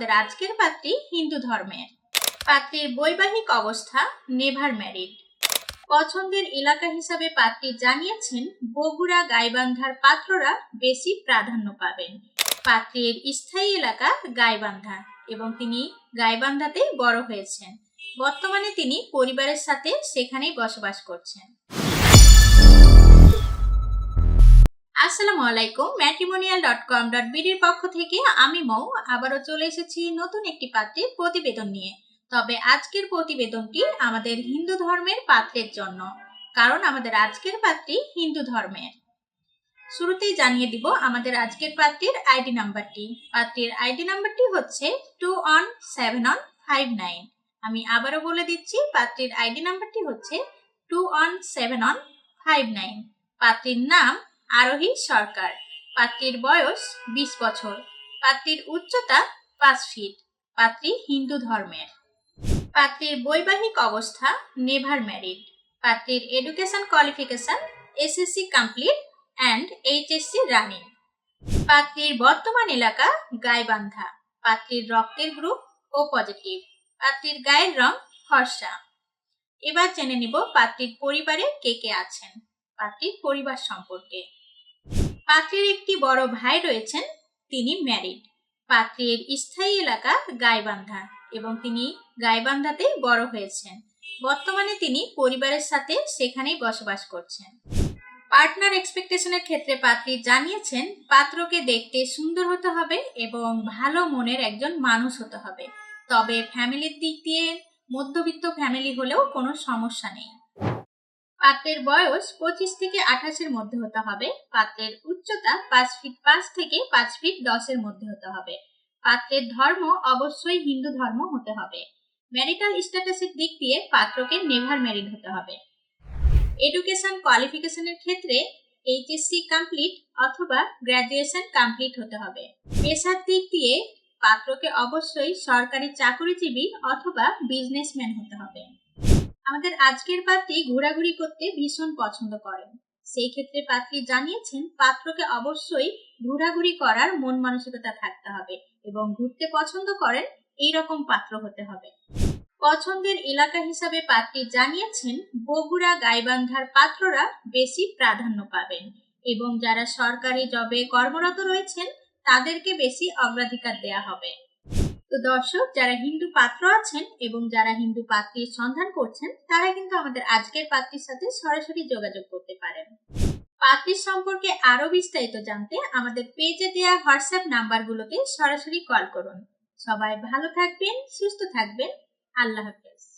আমাদের আজকের পাত্রী হিন্দু ধর্মের। পাত্রীর বৈবাহিক অবস্থা নেভার ম্যারিড। পছন্দের এলাকা হিসাবে পাত্রী জানিয়েছেন, বগুড়া গাইবান্ধার পাত্ররা বেশি প্রাধান্য পাবেন। পাত্রীর স্থায়ী এলাকা গাইবান্ধা এবং তিনি গাইবান্ধাতে বড় হয়েছেন। বর্তমানে তিনি পরিবারের সাথে সেখানেই বসবাস করছেন। আসসালামু আলাইকুম ম্যাট্রিমোনিয়াল ডট কম ডট বিডির পক্ষ থেকে আমি মৌ, আবারও চলে এসেছি নতুন একটি পাত্রের প্রতিবেদন নিয়ে। তবে আজকের প্রতিবেদনটি আমাদের হিন্দু ধর্মের পাত্রের জন্য, কারণ আমাদের আজকের পাত্রী হিন্দু ধর্মের। শুরুতেই জানিয়ে দিব আমাদের আজকের পাত্রীর আইডি নাম্বারটি। পাত্রীর আইডি নাম্বারটি হচ্ছে two one seven one five nine আমি আবারও বলে দিচ্ছি, পাত্রীর আইডি নাম্বারটি হচ্ছে two one seven one five nine পাত্রীর নাম আরোহী সরকার। পাত্রীর বয়স বিশ বছর। পাত্রীর উচ্চতা পাঁচ ফিট। পাত্রী হিন্দু ধর্মের। পাত্রীর বৈবাহিক অবস্থা নেভার ম্যারিড। পাত্রীর education qualification SSC complete and HSC running. পাত্রীর বর্তমান এলাকা গাইবান্ধা। পাত্রীর রক্তের গ্রুপ ও পজিটিভ। পাত্রীর গায়ের রং ফর্সা। এবার জেনে নিব পাত্রীর পরিবারে কে কে আছেন। পাত্রীর পরিবার সম্পর্কে। পাত্রীর একটি বড় ভাই রয়েছেন, তিনি ম্যারিড। পাত্রীর স্থায়ী এলাকা গাইবান্ধা এবং তিনি গাইবান্ধাতে বড় হয়েছেন। বর্তমানে তিনি পরিবারের সাথে সেখানেই বসবাস করছেন। পার্টনার এক্সপেকটেশনের ক্ষেত্রে পাত্রী জানিয়েছেন, পাত্রকে দেখতে সুন্দর হতে হবে এবং ভালো মনের একজন মানুষ হতে হবে। তবে ফ্যামিলির দিক দিয়ে মধ্যবিত্ত ফ্যামিলি হলেও কোনো সমস্যা নেই। পাত্রের বয়স পঁচিশ থেকে আঠাশের মধ্যে হতে হবে। পাত্রের উচ্চতা পাঁচ ফিট পাঁচ থেকে পাঁচ ফিট দশের মধ্যে হতে হবে। পাত্রের ধর্ম অবশ্যই হিন্দু ধর্ম হতে হবে। ম্যারিটাল স্ট্যাটাসের দিক দিয়ে পাত্রকে নেভার ম্যারিড হতে হবে। এডুকেশন কোয়ালিফিকেশনের ক্ষেত্রে এইচএসসি কমপ্লিট অথবা গ্র্যাজুয়েশন কমপ্লিট হতে হবে। পেশার দিক দিয়ে পাত্রকে অবশ্যই সরকারি চাকরিজীবী অথবা বিজনেসম্যান হতে হবে। আমাদের আজকের পাত্রী ঘোরাঘুরি করতে ভীষণ পছন্দ করেন। সেই ক্ষেত্রে পাত্রী জানিয়েছেন, পাত্রকে অবশ্যই ঘোরাঘুরি করার মন মানসিকতা থাকতে হবে এবং ঘুরতে পছন্দ করেন এই রকম পাত্র হতে হবে। পছন্দের এলাকা হিসাবে পাত্রী জানিয়েছেন, বগুড়া গাইবান্ধার পাত্ররা বেশি প্রাধান্য পাবেন এবং যারা সরকারি জবে কর্মরত রয়েছেন, তাদেরকে বেশি অগ্রাধিকার দেয়া হবে। তো দর্শক, যারা হিন্দু পাত্র আছেন এবং যারা হিন্দু পাত্রীর সন্ধান করছেন, তারা কিন্তু আমাদের আজকের পাত্রীর সাথে সরাসরি যোগাযোগ করতে পারেন। পাত্রীর সম্পর্কে আরও বিস্তারিত জানতে আমাদের পেজে দেওয়া হোয়াটসঅ্যাপ নাম্বারগুলোতে সরাসরি কল করুন। সবাই ভালো থাকবেন, সুস্থ থাকবেন। আল্লাহ হাফেজ।